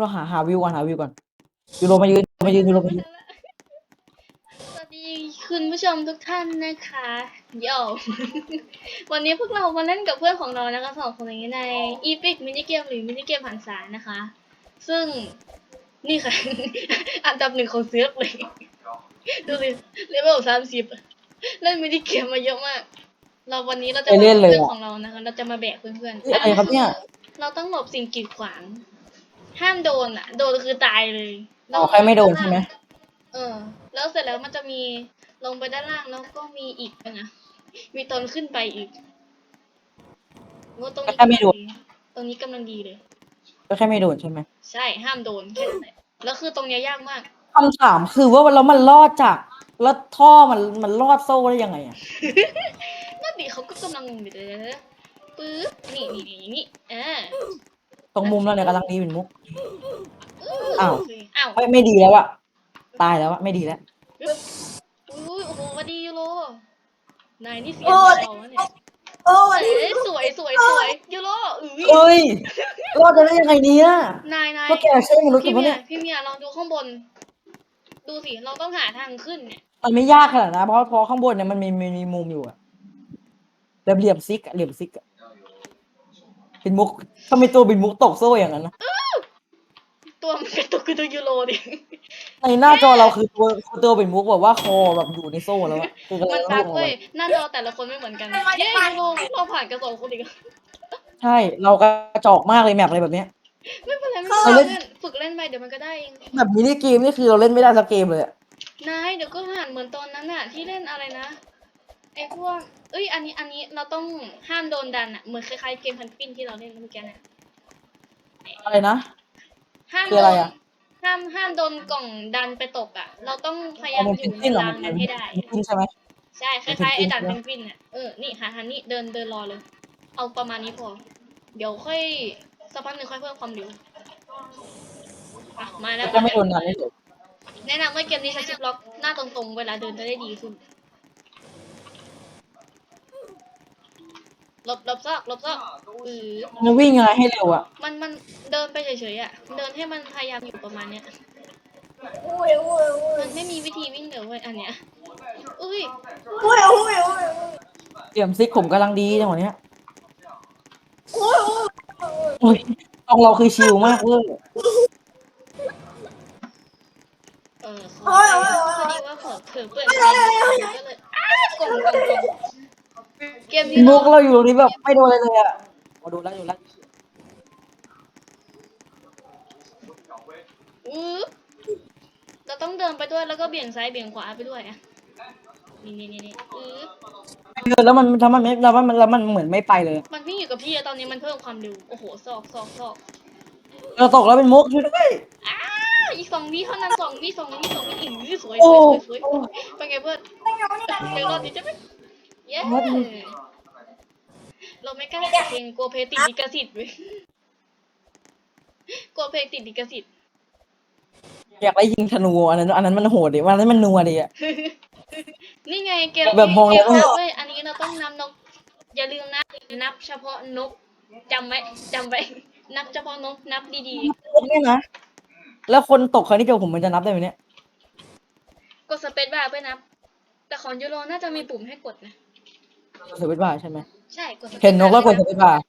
เราหาหาวิวก่อนหาวิวก่อนยูโรมายืนมายืนยูโรมายืนสวัสดีคุณผู้ชมทุกท่านนะคะโย่วันนี้พวกเรามาเล่นกับเพื่อนของเรานะคะสองคนนี้ในอีพิกมินิเกมหรือมินิเกมหันษานะคะ ซึ่งนี่ค่ะ อันดับหนึ่งของเซิร์ฟเลย ดูสิเลเวลสามสิบเล่นมินิเกมมาเยอะมาก เราวันนี้เราจะไปเล่นเลยเพื่อนอะของเรานะคะ เราจะมาแบกเพื่อนนี่อะไรครับเนี่ย เราต้องหลบสิ่งกีดขวาง ห้ามโดนอะ โดนคือตายเลยอ๋อใครไม่โดนใช่ไหม เออ แล้วเสร็จแล้วมันจะมีลงไปด้านล่างแล้วก็มีอีกนะมีตอนขึ้นไปอีกว่าตรงนี้แค่ไม่โดน ตรงนี้กำลังดีเลย ก็แค่ไม่โดนใช่ไหมใช่ห้ามโดนแค่นั้นแหละแล้วคือตรงเนี้ยยากมาก คำถามคือว่าแล้วมันรอดจากแล้วท่อมันมันรอดโซ่ได้ยังไงอะนั่นดิเขาก็กำลังเดี๋ยวๆปึ๊บนี่นี่นี่อย่างนี่อ่า ตรงมุมเราเนี่ยกำลังดีเป็นมุก อ้าวโเคอ้าวไม่ไม่ดีแล้วอะตายแล้วอะไม่ดีแล้ว อุ้ยโอ้โหวัดียูโรนายนี่เสียโอ้งยเราเนี่ยโอ้วันนี้เอ้ยสวยสวยสวยยูโรอุ้ยเอ้ยรอดจะได้ยังไงเนี่ยนายนายก็แกใช่มนุษย์พี่ปะเมีเนี่ยยพี่เมียลองดูข้างบน ดูสิเราต้องหาทางขึ้นเนี่ยมันไม่ยากขนาดนะเพราะเพราะข้างบนเนี่ยมันมีมีมีมุมอยู่อะแบบเหลี่ยมซิกอะเหลี่ยมซิกอะ เป็นมุกทำไมตัวเป็นมุกตกโซ่อย่างนั้นนะตัวมันเป็นตัวคือตัวยูโรดิ ในหน้าจอเราคือตัวคือตัวเป็นมุกแบบว่าคอแบบอยู่ในโซ่แล้วอะคือกำลัมังนลูบักกออกเว้มายหน้าจอแต่ละคนไม่เหมือนกันเย้ยูโรเราผ่านกันสองคนอีกแล้วใช่เรากระจอกมากเลยแมปอะไรแบบเนี้ยไม่เป็นไรไม่เราเป็นเล่ไรนเพื่อนฝึกเล่นไปเดี๋ยวมันก็ได้เองแบบมินิเกมนี่คือเราเล่นไม่ได้สักเกมเลยอะนายเดี๋ยวก็ผ่านเหมือนตอนนั้นอะที่เล่นอะไรนะ ไอ้พวกเอ้ย อันนี้ อันนี้เราต้องห้ามโดนดันอะเหมือนคล้ายๆเกมพันปิ้นที่เราเล่นเมื่อกี้น่ะอะไรนะ ห้ามคือโดอะไรนอะ ห้ามห้ามโดนกล่องดันไปตกอะเราต้องพยายาเอามมันอเป็นยู่ในปิ้นเหรอรางมันนั้นเป็นให้ได้ปิ้นใช่ไหม ใช่คเป็นล้ายๆเพไอ้นกวินดันใช่เพไหมนกวินอะเออ นี่หาทันนี่เดินเดินรอเลย เอาประมาณนี้พอ เดี๋ยวค่อยสักพักหนึ่งค่อยเพิ่มความเร็วอะมาแล้วจะไม่โดนดันได้เลยแนะนำว่าเกมนี้ใช้ชิปล็อกหน้าตรงๆ เวลาเดินจะได้ดีขึ้น หลบหลบซอกหลบซอกอือมันวิ่งยังไงให้เร็วอะมันมันเดินไปเฉยๆอะเดินให้มันพยายามอยู่ประมาณเนี้ยโอ้ยโอ้ยโอ้ยมันไม่มีวิธีวิ่งเร็วเว้ยอันเนี้ยอุ้ยโอ้ยโอ้ยโอ้ยเหลี่ยมซิกผมกำลังดีจังหวะเนี้ยโอ้ยโอ้ยโอ้ยตองเราคือชิลมากเว้ยเออขอพอดีว่าขอเถือเปิดเพลงก็เลยอ้ากล่องกล่องกล่อง เกมนี้มุเรากเราอยู่ตรงนี้แบบไม่โดนอะไรเลยอะโอ้โดนแล้วโดนแล้วอื้อเราต้องเดินไปด้วยแล้วก็เบี่ยงซ้ายเบี่ยงขวาไปด้วยอะนี่นี่นี่นี่อื้อเดินแล้วมันแล้วมันไม่แล้วมันแล้วมันเหมือนไม่ไปเลยมันวิ่งอยู่กับพี่อะตอนนี้มันเพิ่มความเร็วโอ้โหซอกซอกซอกเราตกแล้วเป็นมุกช่วยด้วยอ้าอีกสองวิเท่านั้นสองวิสองวิสองวิอื้อสวยสโอ้วยสวยสวยโอ้เป็นไงเพื่อนเดี๋ยวรอดดิใช่ไหม เย้รอดดิเราไม่กล้าเพลงกลัวเพลงติดลิขสิทธิ์เว้ยกลัวเพลงติดลิขสิทธิ์ อยากได้ยิงธนูอันนั้นอันนั้นมันโหดดิวันนั้นมันนัวดิอะ นี่ไงเกมแบบมองเกแล้วมนับเว้ยอันนี้เราต้องนับนก อย่าลืมนะ นับเฉพาะนกจำไว้จำไว้ นับเฉพาะนกนับดีเนี่ยนะแล้วคนตกครั้งนี้เดียวผมมันจะนับได้ไหมเนี่ย ๆ กดสเปซบาร์เพื่อนับ แต่ของยูโรน่าจะมีปุ่มให้กดนะ สเปซบาร์ใช่ไหมใช่กดสปซบาร์เห็นนกแล้วกดสเปซบาร์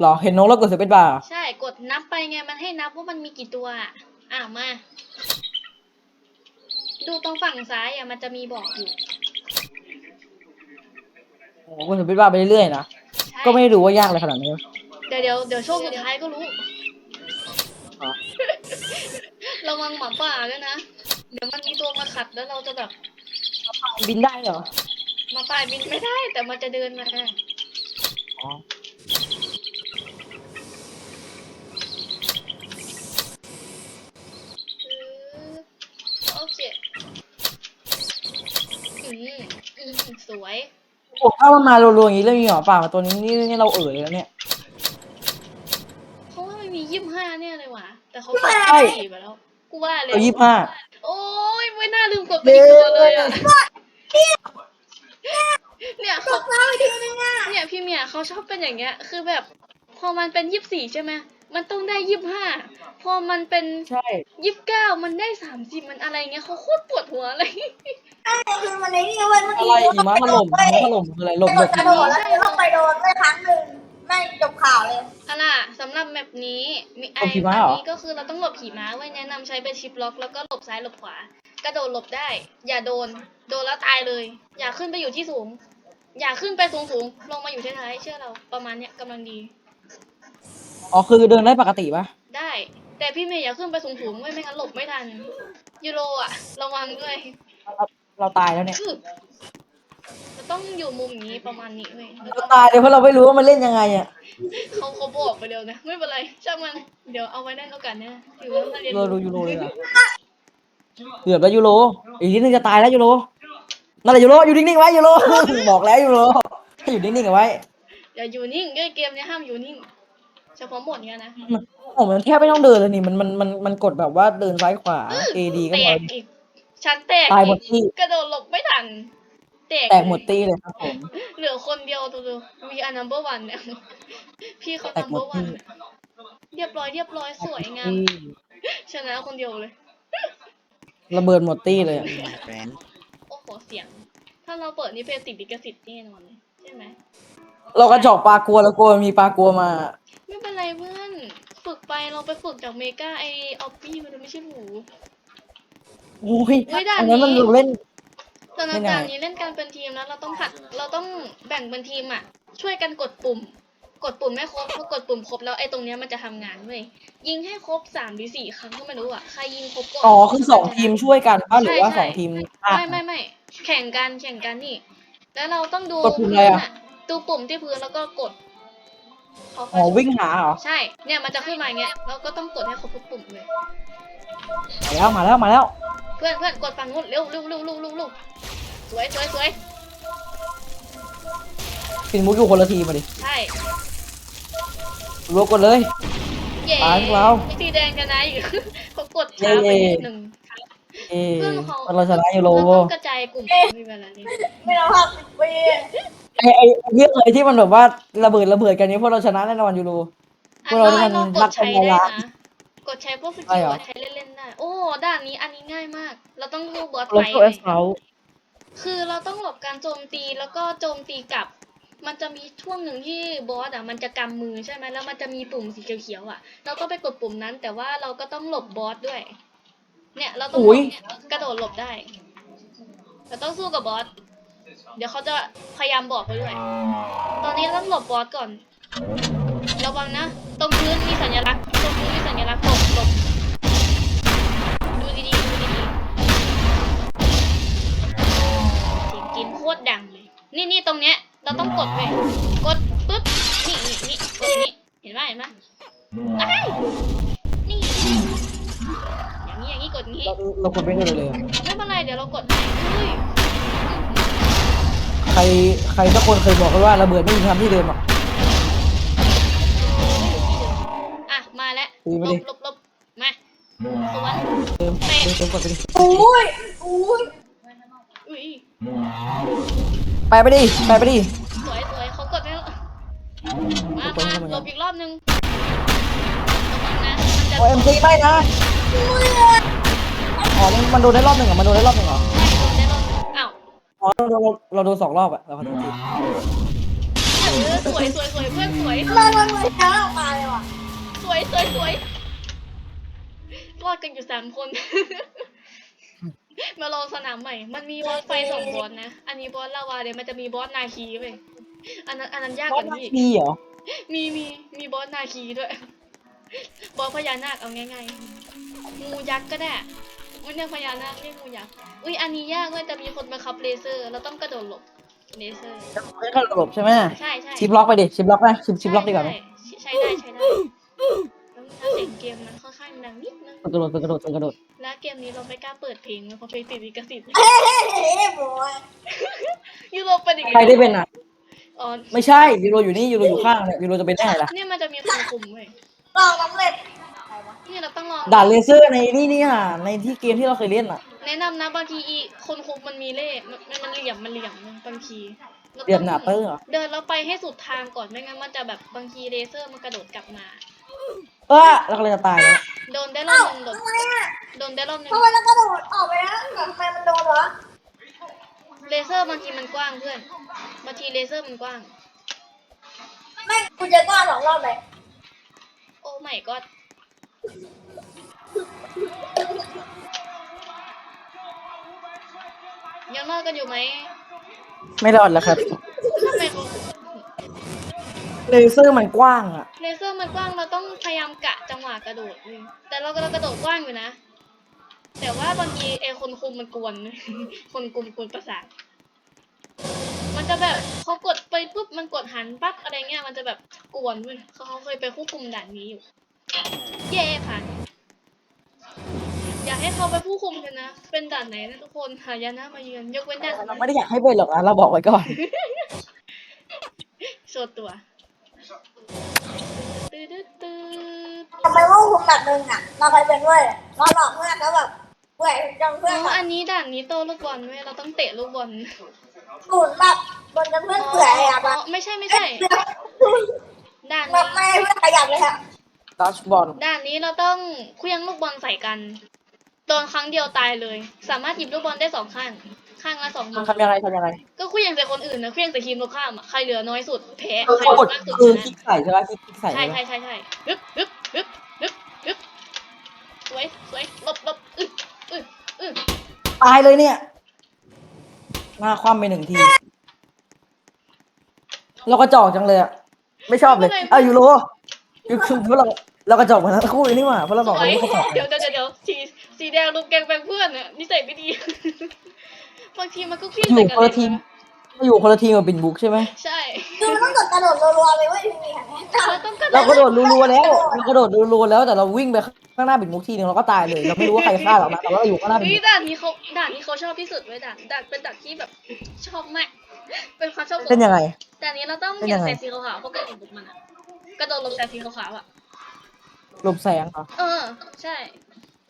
หรอ เห็นนกแล้วกดสเปซบาร์ใช่กดนับไปไงมันให้นับว่ามันมีกี่ตัวอะอะมา ดูตรงฝั่งซ้ายอะมันจะมีบอกอยู่โอ้กดสเปซบาร์ไปเรื่อยๆนะ ใช่ก็ไม่ได้ดูว่ายากเลยขนาดนี้ เดี๋ยวเดี๋ยวเดี๋ยวโชคสุดท้ายก็รู้อ๋อ ระวังหมาป่าด้วยนะ เดี๋ยวมันมีตัวมาขัดแล้วเราจะแบบบินได้เหรอห มาป่าบินไม่ได้แต่มันจะเดินมาอ๋อโอเคอืมอืมสวยผมถ้ามันมารัวๆอย่างนี้เรื่องนี้หรอป่ามาตัวนี้นี่นี่เราเอ๋ยเลยแล้วเนี่ย เพราะว่ามันมียี่สิบห้าเนี่ยเลยว่ะ แต่เขาใช่กดสี่ไปแล้ว กูว่าเลยเอายี่ห้า โอ้ยไม่น่าลืมกดไปอีกตัวเลยอะ เนี่ยเขาเล่าทีนึงอะเนี่ยพี่เมียเขาชอบเป็นอย่างเงี้ย คือแบบ พอมันเป็นยี่สิบสี่ใช่ไหมมันต้องได้ยี่สิบห้าพอมันเป็นใช่ ยี่สิบเก้ามันได้สามสิบมันอะไรเงี้ยเขาโคตรปวดหัวเลย ใช่คือมันในนี่เว้ยเมื่ออะกี้ไรหิมะถล่มหิมะถล่มคืออะไรหลบหลบกระโดดแล้วต้องไปโดนไปครั้งหนึ่งไม่จบข่าวเลยอะล่ะสำหรับแมปนี้มีไอหลบหิอัมะเหรอนี้ก็คือเราต้องหลบขี่ม้าไว้แนะนำใช้เป็นชิปล็อก แล้วก็หลบซ้ายหลบขวา กระโดดหลบได้ อย่าโดน โดนแล้วตายเลย อย่าขึ้นไปอยู่ที่สูง อย่าขึ้นไปสูงสูงๆลงมาอยู่ท้ายๆเชื่อเราประมาณเนี้ยกำลังดี อ๋อคือเดินได้ปกติปะได้ แต่พี่เมย์อย่าขึ้นไปสูงสูงๆไม่ไม่งั้นหลบไม่ทันยูโรอะระวังด้วยเราเราตายแล้วเนี่ยคือเราต้องอยู่มุมนี้ประมาณนี้เว้ยแล้วเราก็ตายเลยเพราะเราไม่รู้ว่ามันเล่นยังไงอะเขาเขาบอกไปเร็วนะไม่เป็นไรช่างมันเดี๋ยวเอาไว้ได้โอกาสเนี่ยถือว่ามาเรียนเราดูยูโรเลยอะเกือบแล้วยูโรอีกนิดนึงจะตายแล้วยูโร นั่นแหละยูโรอยู่นิ่งๆไว้ยูโร บอกแล้วยูโรให้อยู่นิ่งๆเอาไว้อย่าอยู่นิ่งเกมเนี้ยห้ามอยู่นิ่ง เฉพาะหมดเนี้ยนะโอ้มันแทบไม่ต้องเดินเลยนี่มันมันมันมันกดแบบว่าเดินซ้ายขวา A D ก็แตพอกอีกชั้นแตกตายหมอีดกที่กระโดดหลบไม่ทัน แตกแตกหมดตีเลยครับผม เหลือคนเดียวตัวดูวีอันนัมเบอร์วันเนี่ย พี่เขาแตนักมหมเบดอร์วันที่เรียบร้อยเรียบร้อยสวยงามที่ชนะคนเดียวเลย ระเบิดหมดตี้เลยอะโอ้โหเสียง ถ้าเราเปิดนี่เพลงติดลิขสิทธิ์แน่นอนเลยใช่ไหมเรากระจอกปลากลัวแล้วกลัวมีปลากลัวมา ไม่เป็นไรเพื่อนฝึกไปเราไปฝึกจากเมกาไอออฟฟี่มันไม่ใช่หมู โอ้ยเฮ้ยด่านอันนั้นมันนี้เล่นตอนนั้นไม่ได้ด่านนี้เล่นการเป็นทีมแล้วเราต้องผัดเราต้องแบ่งเป็นทีมอะ ช่วยกันกดปุ่ม กดปุ่มไม่ครบพอกดปุ่มครบแล้วไอ้ตรงเนี้ยมันจะทำงานเว้ยยิงให้ครบสามหรือสี่ครั้งก็ไม่รู้อะใครยิงครบก่อน อ๋อคือสองทีมช่วยกันป่ะหรือว่าใช่สองทีมอะไม่ไม่ไม่ แข่งกันแข่งกันนี่ แล้วเราต้องดูกดปุ่มอะไรอะ ดูปุ่มที่พื้นแล้วก็กดพออ๋อวิ่งหาเหรอใช่ เนี่ยมันจะขึ้นมาอย่างเงี้ยเราก็ต้องกดให้ครบทุกปุ่มเลย มาแล้วมาแล้วมาแล้วเพื่อนเพื่อนกดฝั่งนู้นเร็วเร็วเร็วเร็วเร็วเร็วสวยสวยสวยปินมุกอยู่คนละทีมมาดิใช่ รวมกดเลย เย่ตายพวกเรามีสีแดงชนะอยู่ เขากดช้าไปนิดหนึ่ง เอ้เพื่อนเขาเราชนะยูโรเราต้องกระจายกลุ่มไม่เป็นไรนี่ไม่ต้องพักสิบปีไอไอไอ้เรื่องอะไรที่มันแบบว่าระเบิดระเบิดกันนี้พวกเราชนะแน่นอนยูโร พวกเรานี่มันลองกนัดกใช้ทำลายได้ล้างนะกดใช้พวกสใช่กิลเหรออะใช้เล่นๆได้ โอ้ด่านนี้อันนี้ง่ายมาก เราต้องดูบอสเราไฟช่วยเว้ยเขาคือเราต้องหลบการโจมตีแล้วก็โจมตีกลับ มันจะมีช่วงหนึ่งที่บอสอะมันจะกำมือใช่ไหมแล้วมันจะมีปุ่มสีเขียวๆอะ เราต้องไปกดปุ่มนั้น แต่ว่าเราก็ต้องหลบบอสด้วย เนี่ยเราต้องหลอุ้บยเนี่ยกระโดดหลบได้เราต้องสู้กับบอส เดี๋ยวเขาจะพยายามบอกไปด้วย ตอนนี้ต้องหลบบอสก่อน ระวังนะ ตรงพื้นมีสัญลักษณ์ ตรงพื้นมีสัญลักษณ์หลบหลบดูดีๆดูดีๆเสียงกินโคตรดังเลย นี่นี่ตรงเนี้ย เราต้องกดไปกดปึ๊บ นี่นี่นี่กดนี่ เห็นไหมเห็นไหมอ้ายนี่ กดงี้ เราเรากดไม่ได้เลยเลยอะไม่เป็นไร เดี๋ยวเรากดให้เฮ้ยใครใครสักคนเคยบอกกันว่าระเบิดไม่มีทำที่เดิมอะอะ มาแล้วตีหไปลดิบหลบหลบมา สวนเดิมเดิมเดิมกดไปดิอุ้ยอุ้ยอุ้ย ไปไปดิไปไปดิสวยสวยเขากดแล้วมาไปมาไปไปหลบอีกรอบนึง โอเอ็มซีไม่นะอ๋อมันมันโดนได้รอบหนึ่งเหรอมันโดนได้รอบหนึ่งเหรอใช่โดนได้รอบนึงอ้าวอ๋อเราเราเราโดนสองรอบอะเราขอโทษทีเออสวยสวยสวยเพื่อนสวยมันมันมันช้าออกมาเลยว่ะสวยสวยสวยรอดกันอยู่สามคน มาลองสนามใหม่ มันมีบอสไฟสองบอสนะ อันนี้บอสลาวาเดี๋ยวมันจะมีบอสนาคีไปอันนั้นอันนั้นยากเพกราะว่ามันนี้อีกมีเหรอ มีมีมีบอสนาคีด้วย บอสพญานาคเอาง่ายๆงูยักษ์ก็ได้ไม่เรียกพญานาคเรียกงูยักษ์อุ้ยอันนี้ยากเลยแต่มีคนมาคับเลเซอร์ เราต้องกระโดดหลบเลเซอร์ไม่เข้าระบบใช่ไหมใช่ใช่ชิปล็อกไปดิชิปล็อกนะชิปชิปล็อกดีกว่าไหมใช่ใช้ได้ใช้ได้แล้วถ้าเสียงเกมมันค่อนข้างดังนิดนึงกระโดดกระโดดกระโดดและเกมนี้เราไม่กล้าเปิดเพลงเลยเพราะเพลงติดลิขสิทธิ์เฮ้ยเฮ้ยบอยยูโรเป็นอีกใครได้เป็นอะอ๋อไม่ใช่ยูโรอยู่นี่ยูโรอยู่ข้างเนี่ยยูโรจะเป็นได้ไงล่ะเนี่ยมันจะมีคนคุมเว้ย ลองสำเร็จนี่เราต้องลองด่านเลเซอร์ในนี่นี่อะในที่เกมที่เราเคยเล่นอะแนะนำนะบางทีอีคนคุมมันมีเล่ห์มันมันเหลี่ยมมันเหลี่ยมนะบางทีราต้องเรียบหนาเตอร์เหรอเดินแล้วไปให้สุดทางก่อนไม่งั้นมันจะแบบบางทีเลเซอร์มันกระโดดกลับมา เออเรากำลังจะตายแล้วโดนได้รอเอ้าบหนึงโดนทำไมอะโดนได้รอบหนึงทำไมเรากระโดดออกไปแล้วทำไมมันโดนวะเลเซอร์บางทีมันกว้างเพื่อนบางทีเลเซอร์มันกว้าง ไม่กูเจอก้อนสองรอบเลย โอ้ไม่ก็ยังรอดกันอยู่ไหมไม่รอดแล้วครับทำไมเขาเลเซอร์มันกว้างอะเลเซอร์มันกว้างเราต้องพยายามกะจังหวะกระโดดเว้ยแต่เราก็เรากระโดดกว้างอยู่นะ แต่ว่าบางทีไอ้คนคุมมันกวน คนคุมกวนประสาทมัน จะแบบเขากดไปปุ๊บมันกดหันปั๊บอะไรเงี้ยมันจะแบบกวนเว้ยเขาเขาเคยไปควบคุมด่านนี้อยู่ เย่ผ่านอยากให้เขาไปผู้คุมกันนะ เป็นด่านไหนนะทุกคนหายนะมาเยือนยกเว้นด่านเราไม่ได้อยากให้เป็นหรอกนะเราบอกไว้ก่อนโชว์ตัวตื้อตื้อตื้อ ทำไมว่าคุมแบบนึงอะ เราเคยเป็นด้วยเราหลอกเพื่อนแล้วแบบเพื่อนจังอ๋เพื่อนอแบบอันนี้ด่านนี้โตลูกบอลเว้ยเราต้องเตะลูกบอลสูนแบบ บนจะเพื่อนเผื่ออะแบอ๋อบไม่ใช่ไม่ใช่ด่านแบบนี้ไม่ให้เพื่อนขยับเลยค่ะดัชบอลด่านนี้เราต้องเคลื่องลูกบอลใส่กันโดนครั้งเดียวตายเลย สามารถหยิบลูกบอลได้สองข้าง ข้างละสองมือทำยังไงทำยังไง ก็เคลื่องใส่คนอื่นนะเคลื่องใส่ทีมตรงข้ามอะใครเหลือน้อยสุดแพ้ใครเขาเหกลืดอมากสุดคือชคลินะกใส่ใช่ไหมคลิกคลิกใส่ใช่ใช่ไหมใช่ใช่ใช่ฮึบฮึบฮึบฮึบฮึบสวยสวยหลบหลบอึดอึดอึดตายเลยเนี่ยหน้าคว่ำไปหนึ่งที เรากระจอกจังเลยอะไม่ชอบเลยอะยูโรยูคือเพราะเราเรากระจอกเหมือนทั้งคู่เลยนี่หว่าเพราะเราสบอกวเรายไม่กระจอกเดี๋ยวเดี๋ยวเดี๋ยวสีสีแดงลูกแกงแบงเพื่อนอะนิสัยไม่ดีบางทีมันก็เคลื่องอยู่ใส่กันคนเลละทียมนะอยู่คนละทีมกับบินบุ๊กใช่ไหมใช่คือมันต้องกดกระโดดรัวๆเลยเว้ยทีนี้ค่ะเราต้องกระโดเราดกระโดดรัวๆแล้วเรากระโดดรัวๆแล้วแต่เราวิ่งไปข้างหน้าบินบุ๊กทีนึงเราก็ตายเลยเราไม่รู้ว่าใครฆ่าเรานะแต่ว่าเราอยู่ข้างหน้าบินนี่บุ๊กด่านนี้เขาด่านนี้เขาชอบที่สุดเว้ยด่านด่านเป็นด่านที่แบบชอบมาก เป็นความชอบส่วนเป็นยังไงด่านนี้เราต้องเป็นเห็ยันงไงแสงสีขาวๆเพราะกระโดดบุกมันอะกระโดดหลบแสงสีขาวๆอะหลบแสงเหรอเออ ใช่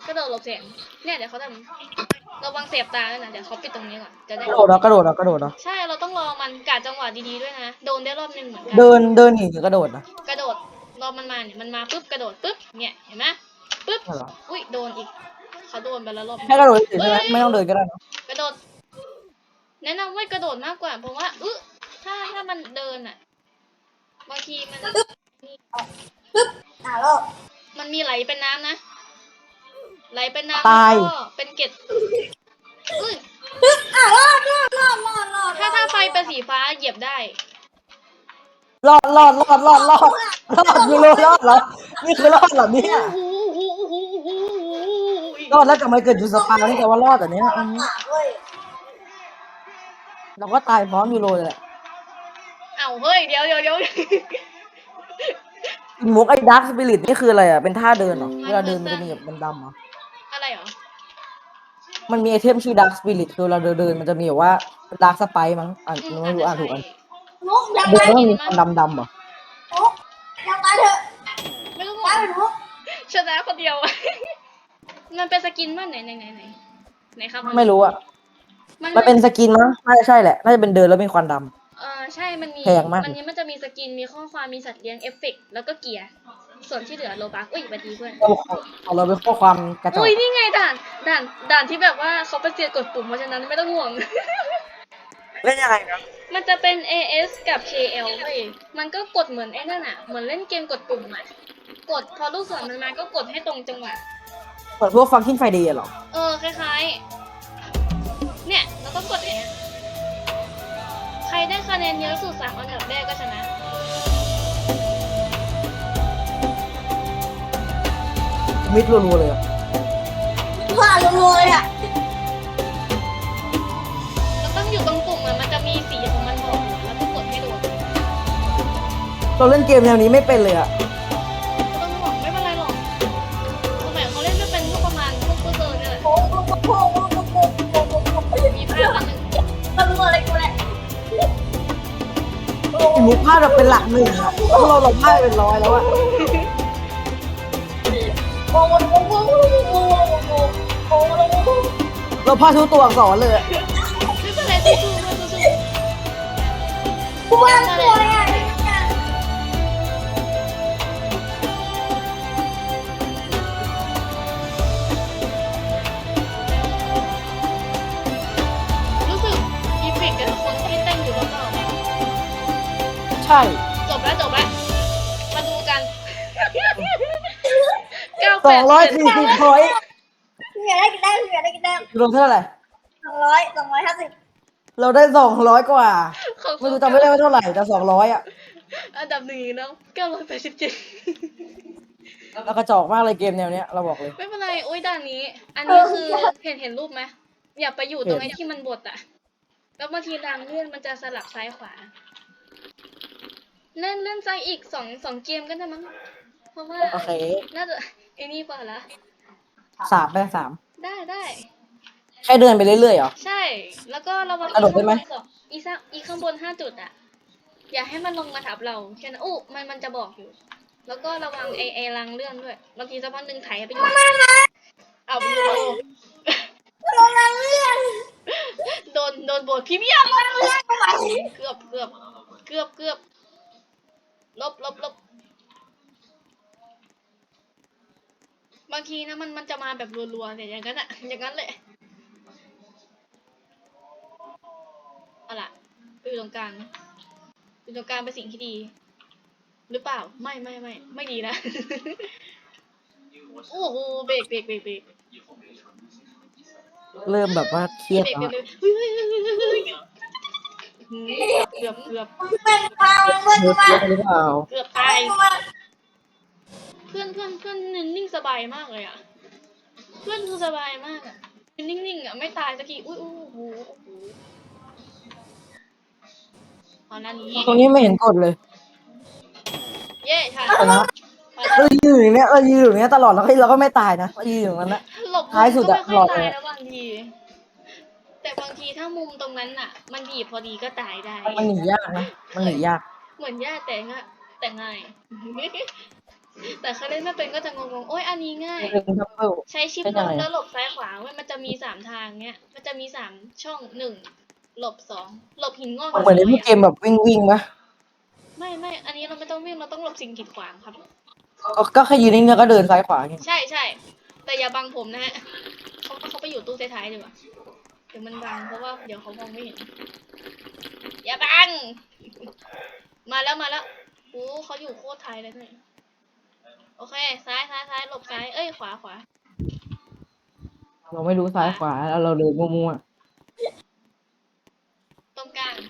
กระโดดหลบแสงเนี่ยเดี๋ยวเขาทำระวังเสียบตาด้วยนะเดี๋ยวเขาปิดตรงนี้ก่อนจะได้กระโดดเหรอกระโดดเหรอกระโดดเหรอใช่เราต้องรอมันกะจังหวะดีๆด้วยนะโดนได้รอบหนึงเหมือนกัเดินเดินหนีหรือกระโดดนะกระโดดรอมันมาเนี่ยมันมาปุ๊บกระโดดปุ๊บเนี่ยเห็นไหมปุ๊บใช่เหรอ อุ้ยโดนอีกเขาโดนไปแล้วรอบหนึ่ง แค่กระโดดเฉยๆใช่ไหมไม่ต้องเดินก็ได้นะกระโดด แนะนำว่ากระโดดมากกว่า เพราะว่าอึถ้าถ้ามันเดินอะ บางทีมันอะแล้วมันมีไหลเป็นน้ำนะ ไหลเป็นน้ำตาย แล้วก็เป็นเกล็ดอุ้ยอะรอดรอดรอดรอดรอดถ้าถ้าไฟเป็นสีฟ้าเหยียบได้ รอดรอดรอดรอดรอดรอดยูโรรอดเหรอนี่คือรอดเหรอเนี่ยโอ้โหโอ้โหโอ้โหโอ้โหรอดแล้วจะไม่เกิดจุดสปานี่แต่ว่ารอดแต่เนี้ยอืมอะเว้ย เราก็ตายพร้อมยูโรเลยแหละเอ้าเฮ้ยเดี๋ยวเดี๋ยวเดี๋ยวมุกไอ้ดาร์คสปิริตนี่คืออะไรอะ เป็นท่าเดินเหรอ เวลาเดินมันจะมีแบบดำๆเหรอ อะไรเหรอ มันมีไอเทมชื่อดาร์คสปิริตคือเราเดินๆมันจะมีแบบว่าดาร์คสไปมั้งอ่านอืมไม่รู้อ่านถูกอันมุกยังเดิไงนแล้วมันมีควันดำๆเหรอมุกยังไงเถอะไม่รู้ไปเป็นมุกชนะคนเดียว มันเป็นสกินมั้ยไหนไหนไหนไหนไหนครับ ไม่รู้อะ มันมันเป็นสกินมั้งน่าจะใช่แหละ น่าจะเป็นเดินแล้วมีควันดำ เออใช่ มันมีแพงมากมันนี้มันจะมีสกิน มีข้อความ มีสัตว์เลี้ยง เอฟเฟกต์แล้วก็เกียร์ ส่วนที่เหลือโลบักอุ้ยสวัสดีเพื่อนเราเอาเราไปข้อความกระจอกอุ้ยนี่ไงด่าน ด่าน ด่านที่แบบว่าเขาไปเสียกดปุ่ม เพราะฉะนั้นไม่ต้องห่วง เล่นยังไงครับมันจะเป็น AS กับ KL เว้ยมันก็กดเหมือนไอ้นั่นอะเหมือนเล่นเกมกดปุ่มอะกดพอลูกศรมันมาก็กดให้ตรงจังหวะ เหมือนพวกฟังกิ้งไฟเดย์เหรอ เออ คล้ายๆ เนี่ยเราต้องกดอย่างเนี้ยใครได้คะแนนเยอะสุดสามอันดับแรกก็ชนะมิดรัวๆเลยอะผ่านรัวๆเลยอะเราต้องอยู่ตรงปุ่มอะมันจะมีสีของมันบอกอยู่แล้วก็กดให้โดน เราเล่นเกมแนวนี้ไม่เป็นเลยอะ ลาดเราเป็นหลักหนึ่งอะพวกเราเราพลาดเป็นร้อยแล้วอะโอ้โหโอ้โหโอ้โหโอ้โหโอ้โหโอ้โหเราพลาดทุกตัวอักษรเลยอะไม่เป็นไรสู้ๆสู้ๆ กูว่าตัวเลย ใช่จบแล้วจบแล้ว มาดูกันเก้าสแปองดร้อยเจ็ดสี่สิบพอยต์พี่อยากได้กี่แต้มพี่อยากได้กี่แต้มรวมเท่าไหร่ สองร้อยสองร้อยห้าสิบเราได้สองร้อยกว่า ของไม่รู้จำไม่ได้ว่าเท่าไหร่แต่สองร้อยอะอันดับหนึ่งเนาะเก้าร้อยแปดสิบเจ็ดเรากระจอกมากเลยเกมแนวเนี้ยเราบอกเลย ไม่เป็นไรโอ้ยด่านนี้ อันนี้คือเห็นเห็นรูปไหมอย่าไปอยู่ตรงไอ้ที่มันบดอะแล้วบางทีรางเลื่อนมันจะสลับซ้ายขวา เล่นเล่นใจอีกสองสองเกมก็ได้มั้งเพราะว่าโอเคน่าจะไอ้นี่กว่าละสามได้สามได้ได้แค่เดินไปเรื่อยๆเหรอ ใช่ แล้วก็ระวังกระโดดได้ไหมอีข้างบนสองอีซ่าอีข้างบนห้าจุดอะอย่าให้มันลงมาทับเราแค่นั้นอู้มันมันจะบอกอยู่ แล้วก็ระวังไอไอรังเลื่อนด้วยบางทีสักพักหนึ่งไถไปอยู่เอาไปอยู่โรงงานเลื่อนโดนโดนบทพรีเมียมเกือบเกือบเกือบเกือบ ลบลบลบบางทีนะมันมันจะมาแบบรัวๆเนี่ยอย่างนั้นอะอย่างนั้นเลยเอาล่ะไปอยู่ตรงกลางอยู่ตรงกลางเป็นสิ่งที่ดี หรือเปล่าไม่ไม่ไม่ไม่ดีนะโอ้โหเบรกเบรกเบรกเบรกเริ่มแบบว่าเครียดเบรกแล้ว เบรกเฮ้ยเฮ้ยเฮ้ยเฮ้ย เฮ้ยหืมเกือบเกือบเป็นฟาวเพื่อนเยกูอะมาหรือเปล่าเกือบเพื่ตาอนยกูมาเพื่อนเพื่อนเพื่อนนิ่งสบายมากเลยอะ เพื่อนคือสบายมากอะนิ่งๆอะไม่ตายสักที อุ้ยอุ้ยโอ้โหโอ้โหตอนนั้นนี้ตรงนี้ไม่เห็นกดเลย เย่ค่ะชนะเรายืนอยู่อย่างเนี้ยเรายืนอยู่อย่างเนี้ยตลอดแล้วก็เราก็ไม่ตายนะเรายืนอยู่อย่างนั้นนะหลบท้ายสุดอะก็ไม่หลค่ออยดเลยตายนะบางที แต่บางทีถ้ามุมตรงนั้นอะ มันบีบพอดีก็ตายได้ มันหนียากนะ มันหนียาก เหมือนยากแต่ง่ายแต่ง่าย แต่เขาเล่นไม่เป็นก็จะงงๆ โอ้ยอันนี้ง่าย เป็นทัพเปิล ใช้ชิปเป็นลยังงไง แล้วหลบซ้ายขวาเว้ยมันจะมีสามทางเนี้ย มันจะมีสามช่องหนึ่งหลบสองหลบหินงอกเหมือนในพวกเกมแบบวิ่งวิ่งๆปะไม่ไม่อันนี้เราไม่ต้องวิ่งเราต้องหลบสิ่งกีดขวางครับ ก็ก็แค่ยืนนิ่งๆก็เดินซ้ายขวาอย่างเงี้ยใช่ใช่แต่อย่าบังผมนะฮะเขาเขาไปอยู่ตู้ท้ายๆดีกว่า เดี๋ยวมันบังเพราะว่าเดี๋ยวเขามองไม่เห็น อย่าบัง มาแล้วมาแล้วโอ้เขาอยู่โคตรท้ายเลยเนี่ยโอเค ซ้ายซ้ายซ้ายหลบซ้าย เอ้ย ขวาขวา เราไม่รู้ซ้ายขวาแล้วเราเดินมั่วตรงกลาง ๆ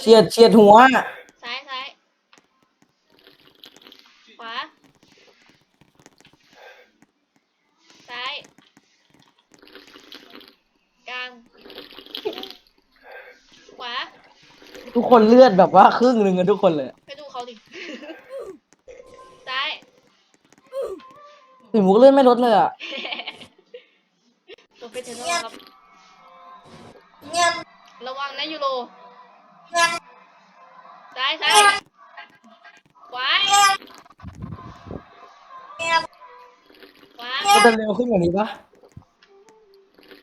เฉียดเฉียดหัว ซ้ายซ้าย ขวา ซ้าย กลาง ขวา ทุกคนเลือดแบบว่าครึ่งหนึ่งกันทุกคนเลย ไปดูเขาดิ ซ้าย สีมุกเลื่อนไม่ลดเลยอะโปรเฟชชั่นอลครับ เงียบระวังนะยูโร เงียบซ้ายซ้ายขวาเงียบขวามันจะเร็วขึ้นกว่านี้ปะ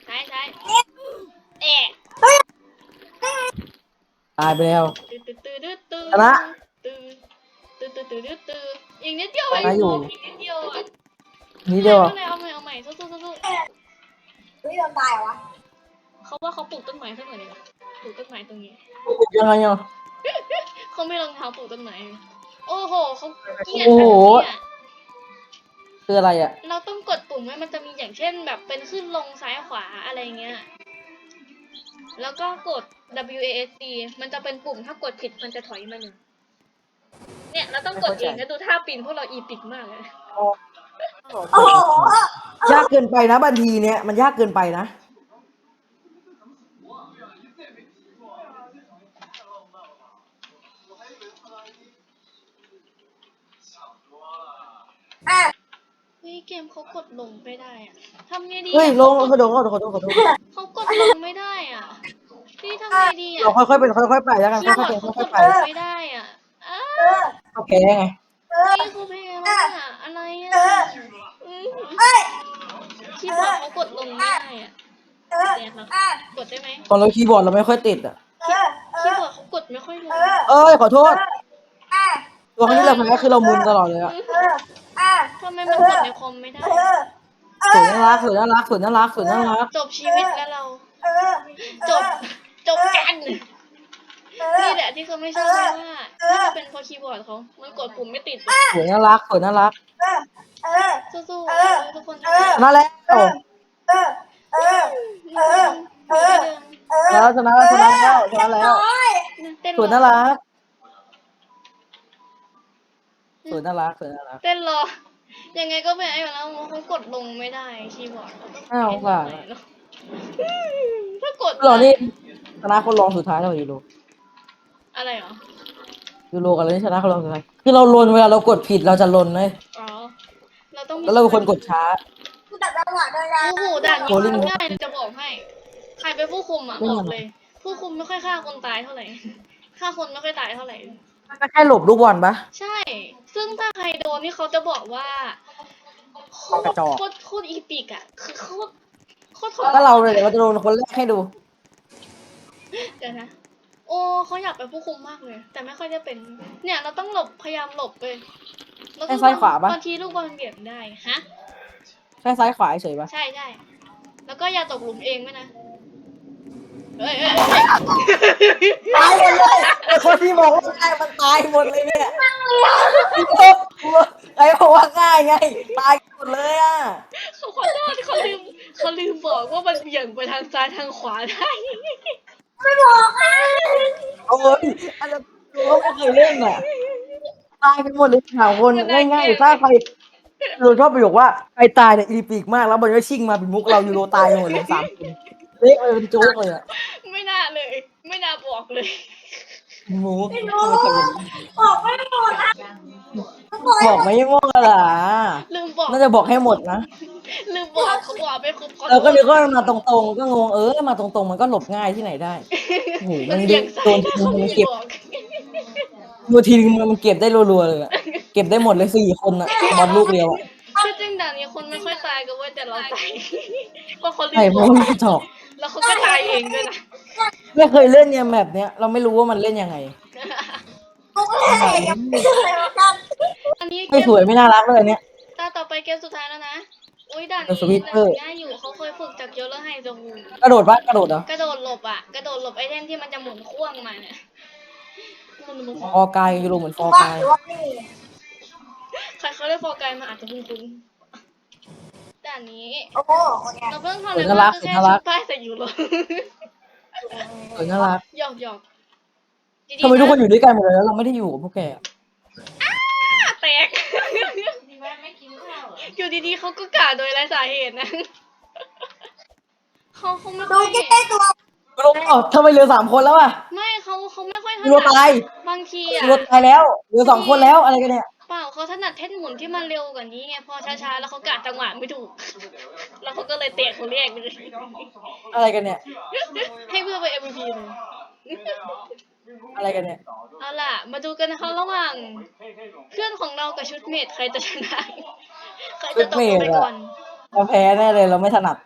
ซ้ายซ้าย เอะตายไปแล้ว ตื้อตื้อตื้อตื้อตื้อชนะตื้อตื้อตื้อตื้อตื้อตื้ออีกนิดเดียวชนะอยู่ อีกนิดเดียวอะนี่เดียวอะเอาใหม่เอาใหม่สู้สู้สู้สู้เฮ้ยเราตายเหรอวะเขาว่าเขาปลูกต้นไม้สักหน่อยดีกว่าปลูกต้นไม้ตรงนี้ ยังไงอะ เขาไม่รองเท้าปลูกต้นไม้โอ้โหเขาเกลียดโอ้โหขนาดนี้อะคืออะไรอะ เราต้องกดปุ่มไว้มันจะมีอย่างเช่นแบบเป็นขึ้นลงซ้ายขวาอะไรเงี้ย แล้วก็กด W A S D มันจะเป็นปุ่มถ้ากดผิดมันจะถอยมาหนึ่ง เนี่ยเราต้องกดเองนะดูท่าปีนพวกเราอีปิกมากเลย โอ้โห ยากเกินไปนะบันทีเนี้ยมันยากเกินไปนะอะ เฮ้ ยเกมเขากดลงไม่ได้อะทำไงดีเฮ้ยอะลงขอโทษขอโทษขอโทษขอโทษเขากดลงไม่ได้อะพี่ทำไงดีอะเราค่อยๆเป็นค่อยๆไปแล้วกันคีย์บค่ออยร์ดๆเขาเป็นกค่อดยๆไปลงไม่ได้อะอ้าเออโอเคไงเออนี่คือเพลงอะไรอะอะไรอะอืมเอ้ยคีย์บอร์ดเขากดลงไม่ได้อะเออเดี๋ยวเราอะกดได้ไหมตอนเราคีย์บอร์ดเราไม่ค่อยติดอะเออเอคีย์อบอร์ดเขากดไม่ค่อยลงเออเอ้ยขอโทษอะตัวครั้งที่เราแพ้คือเรามึนตลอดเลยอะเออ อะทำไมมันกดในคอมไม่ได้ เออเอสวยอน่ารักสวยน่ารักสวยน่ารักสวยน่ารักจบชีวิตแล้วเรา เออจบ จบกัน เออ นี่แหละที่เขาไม่ชอบว่าน่าจะเป็นเพราะคีย์บอร์ดเขา มันกดปุ่มไม่ติดสวยน่ารักสวยน่ารัก เออ เออ สู้เออๆทุกคนเออชนะแล้วเออ เออ เออ เออ เออ เออแล้วชนะแล้วชนะแล้วชนะแล้ว น้อยสวยน่ารัก สวยน่ารักสวยน่ารัก เต้นรอ ยังไงก็เป็นไอ้อยู่แล้วเขากดลงไม่ได้คีย์บอร์ดเขาต้องอ้าวว่ะถ้ากดเรานี่ชนะคนรองสุดท้ายแล้วยูโรอะไรเหรอ ยูโรกันเลยชนะคนรองสุดท้ายคือเราลนเวลาเรากดผิดเราจะลนเลยอ๋อ เราต้องมีแล้วเราเป็นคนกดช้าคือแบบจังหวะเดินได้โอ้โหด่านนี้โบลิ่งง่ายเลยจะบอกให้ ใครเป็นผู้คุมอะไม่บเหมืออนกเลย ผู้คุมไม่ค่อยฆ่าคนตายเท่าไหร่ ฆ่าคนไม่ค่อยตายเท่าไหร่ ก็แค่หลบลูกบอลปะ ใช่ ซึ่งถ้าใครโดนนี่เขาจะบอกว่าโคตกระจอก โคตรโคตรอีปิกอะคือโคตรโคตรก็เราเลยเดี๋ยวเราจะโดนคนแรกให้ดู เดี๋ยวนะ โอ้เขาอยากเป็นผู้คุมมากเลย แต่ไม่ค่อยได้เป็น เนี่ยเราต้องหลบพยายามหลบไปแล้วให้ซ้ายขวาปะ บางทีลูกบอลเบี่ยงได้ฮะ แค่ซ้ายขวาเฉยปะใช่ใช่แล้วก็อย่าตกหลุมเองด้วยนะ เฮ้ยเฮ้ยเฮ้ยตายหมดเลยไอ้คนที่บอกว่าง่ายมันตายหมดเลยเนี่ยไอ้บอกว่าง่ายไงตายหมดเลยอะเขาขอโทษเขาลืมเขาลืมบอกว่ามันเบี่ยงไปทางซ้ายทางขวาได้ ไม่บอกอะโอ้ยอันนั้นเราไม่เคยเล่นอะตายไปหมดเลยสามคนง่ายๆถ้าใครเราชอบประโยคว่าใครตายเนี่ยอีปีกมากแล้วมันก็ชิ่งมาเป็นมุกเรายูโรตายหมดเลยสามคน เละเลยเป็นโจ๊กเลยอะไม่น่าเลย ไม่น่าบอกเลยมุกไม่รู้บอกไม่หมดอะบอกบอกไม่ให้ม่วงเหรอลืมบอกน่าจะบอกให้หมดนะลืมบอกเขาบอกไม่ครบขอโทษเราก็นึกว่ามันมาตรงๆ ก็งงเออมาตรงๆ มันก็หลบง่ายที่ไหนได้โอ้โหมัมันนเบี่ยงโดซ้ายนถ้าทีเขานึงไม่มันเก็บบอกดูทีนึงมันเก็บได้รัวๆเลยอะเก็บได้หมดเลยสี่คนอะบอลลูกเดียวอะที่จริงด่านนี้คนไม่ค่อยตายกันเว้ยแต่เราตายเพราะเขาลืใช่มเพบราะอกมันกระจอก แล้วเขาก็ตายเองด้วยนะไม่เคยเล่นเนี่ยแบบเนี้ยเราไม่รู้ว่ามันเล่นยังไง กูก็เลยยังไม่เคยมากันอันนี้เกไม่มสวยไม่น่ารักเลยเนี่ย ตาต่อไปเกมสุดท้ายแล้วนะ อุ้ยด่านเดอะนี้สวิตเตอร์ ง่ายอยู่เขาเคยฝึกจากเยอะแล้วไฮโซฮูกระโดดปะกระโดดเหรอกระโดดหลบอะ กระโดดหลบไอเทมที่มันจะหมุนพ่วงมาเนี่ยมันมันฟอร์กายยูโรเหมือนฟอร์ว่ากาย ว่านี่ใครเขาได้ฟอร์ไกายมาอาจจะคุ้นๆ ด่านนี้ โอ้โหคนเนี้ยเราเพิ่งทำเลยว่าคือแค่ชุดป้ายแต่อยู่หรอสวยน่ารักหยอกหยอกดีๆทำไมทุกคนอยู่ด้วยกันหมดเลยแล้วเราไม่ได้อยู่กับพวกแกอะแตกอยู่ดีๆเขาก็กาโดยไร้สาเหตุนะเขาเขาไม่ดูค่อยใกล้ๆตัวยูโรเอ้าทำไมเหลือสามคนแล้วอะไม่เขาเขาไม่ค่อยถยูโรนัดตายบางทียูอะโรตายแล้วเหลือสองคนแล้วอะไรกันเนี่ย เปล่าเขาถนัดเทคหมุนที่มันเร็วกว่านี้ไงพอช้าๆแล้วเขากะจังหวะไม่ถูก แล้วเขาก็เลยเตะคนแรกเลยอะไรกันเนี่ย ให้เพื่อนไป MVP เลยอะไรกันเนี่ย เอาล่ะ มาดูกันนะคะระหว่างเพื่อนของเรากับชุดเมดใครจะชนะใครจะตกลงไปก่อนเราแพ้แน่เลยเราไม่ถนัด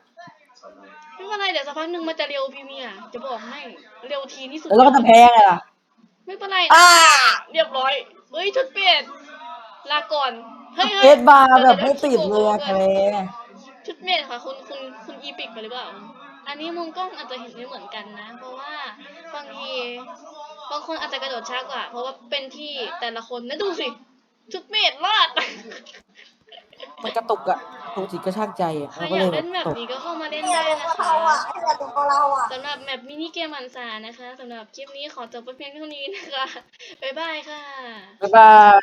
ไม่เป็นไรเดี๋ยวสักพักหนึ่งมันจะเร็วพรีเมียร์จะบอกให้เร็วทีนี่สุดแล้วเราก็จะแพ้ไงล่ะ ไม่เป็นไรอ่าเรียบร้อยเฮ้ยชุดเปลี่ยน ลาก่อนเฮ้ยเอสบาร์แบบไม่ติดเลยอะแกชุดเมดค่ะ คุณคุณคุณอีปิกไปหรือเปล่า อันนี้มุมกล้องอาจจะเห็นไม่เหมือนกันนะ เพราะว่าบางทีบางคนอาจจะกระโดดช้ากว่า เพราะว่าเป็นที่แต่ละคนนะดูสิ ชุดเมดรอด มันกระตุกอะกระตุกจิตกระชากใจอะใครเราก็อเลยากแบเล่บนแบบตกนี้ก็เข้ามาเล่นเนี่ยได้ตัวนะคะเราอะให้เราตัวเราอะ สำหรับแมปมินิเกมหันษานะคะสำหรับคลิปนี้ขอจบไปเพียงเท่านี้นะคะ บ๊ายบายค่ะ บ๊ายบาย